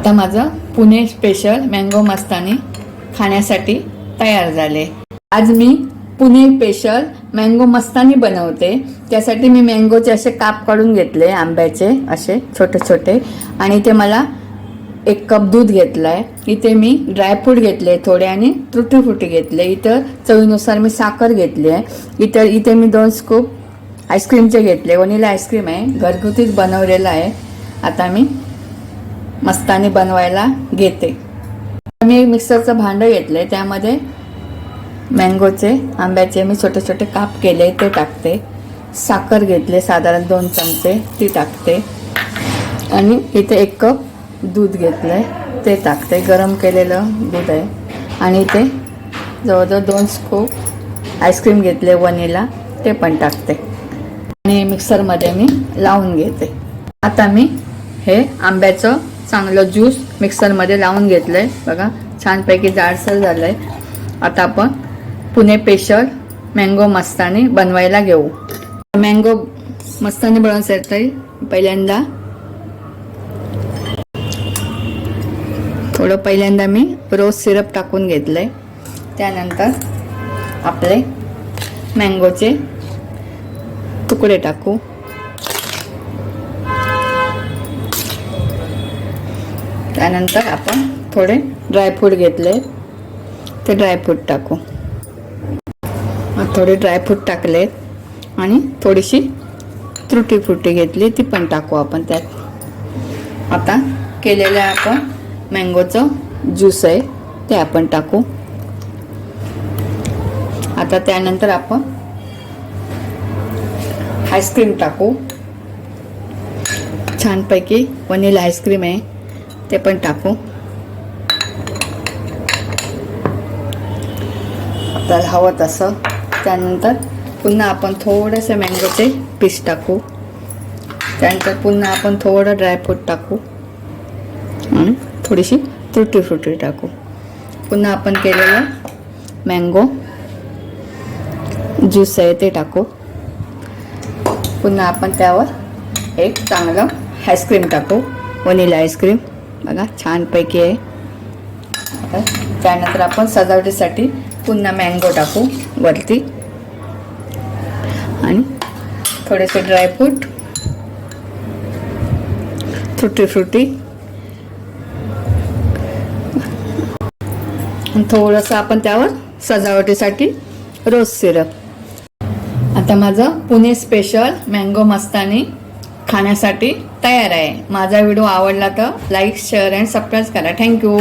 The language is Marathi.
आता माझं पुणे स्पेशल मँगो मस्तानी खाण्यासाठी तयार झाले. आज मी पुणे स्पेशल मँगो मस्तानी बनवते. त्यासाठी मी मँगोचे असे काप काढून घेतले आंब्याचे असे छोटे छोटे आणि ते मला एक कप दूध घेतलं आहे इथे मी ड्रायफ्रूट घेतले थोडे आणि तुटीफ्रुटी घेतले. इथं चवीनुसार मी साखर घेतली आहे इतर इथे मी दोन स्कूप आईस्क्रीमचे घेतले. वनिला आईस्क्रीम आहे. घरगुतीच बनवलेलं आहे. आता मी मस्तानी बनवायला घेते. मी मिक्सरचं भांडं घेतलं त्यामध्ये मँगोचे आंब्याचे मी छोटे छोटे काप केले ते टाकते. साखर घेतले साधारण दोन चमचे ती टाकते. आणि इथे एक कप दूध घेतलं आहे ते टाकते. गरम केलेलं दूध आहे. आणि इथे जवळजवळ दोन स्कूप आईस्क्रीम घेतले वनीला ते पण टाकते. आणि मिक्सरमध्ये मी लावून घेते. आता मी हे आंब्याचं चांगलं ज्यूस मिक्सरमध्ये लावून घेतलं आहे बघा छानपैकी जाडसर झालं आहे आता आपण पुणे स्पेशल मँगो मस्तानी बनवायला घेऊ. मँगो मस्तानी बनवण्यासाठी पहिल्यांदा. थोडं पहिल्यांदा मी रोज सिरप टाकून घेतलं आहे त्यानंतर आपले मँगोचे तुकडे टाकू. त्यानंतर आपण थोडे ड्रायफ्रूट घेतले. ते ड्रायफ्रूट टाकू. थोडे ड्रायफ्रूट टाकले आणि थोडीशी त्रुटी फ्रुटी घेतली ती पण टाकू आपण त्यात. आता केलेलं आपण मँगोचं ज्यूस आहे ते आपण टाकू. आता त्यानंतर आपण आईस्क्रीम टाकू. छानपैकी वनीला आईस्क्रीम आहे. ते पण टाकू. आपल्याला हवं तसं. त्यानंतर पुन्हा आपण थोडेसे मँगोचे पीस टाकू. त्यानंतर पुन्हा आपण थोडं ड्रायफ्रूट टाकू. आणि थोडीशी तुटी फ्रुटी टाकू. पुन्हा आपण केलेलं मँगो ज्यूस आहे ते टाकू. पुन्हा आपण त्यावर एक चांगलं आईस्क्रीम टाकू. वनिला आईस्क्रीम बघा छानपैकी आहे. आता त्यानंतर आपण सजावटीसाठी पुन्हा मँगो टाकू वरती. आणि थोडेसे ड्रायफ्रूट फ्रुटी फ्रुटी थोडंसं आपण त्यावर सजावटीसाठी रोज सिरप आता माझं पुणे स्पेशल मँगो मस्तानी खाण्यासाठी तयार आहे. माझा व्हिडिओ आवडला तर लाईक शेअर अँड सबस्क्राईब करा. Thank you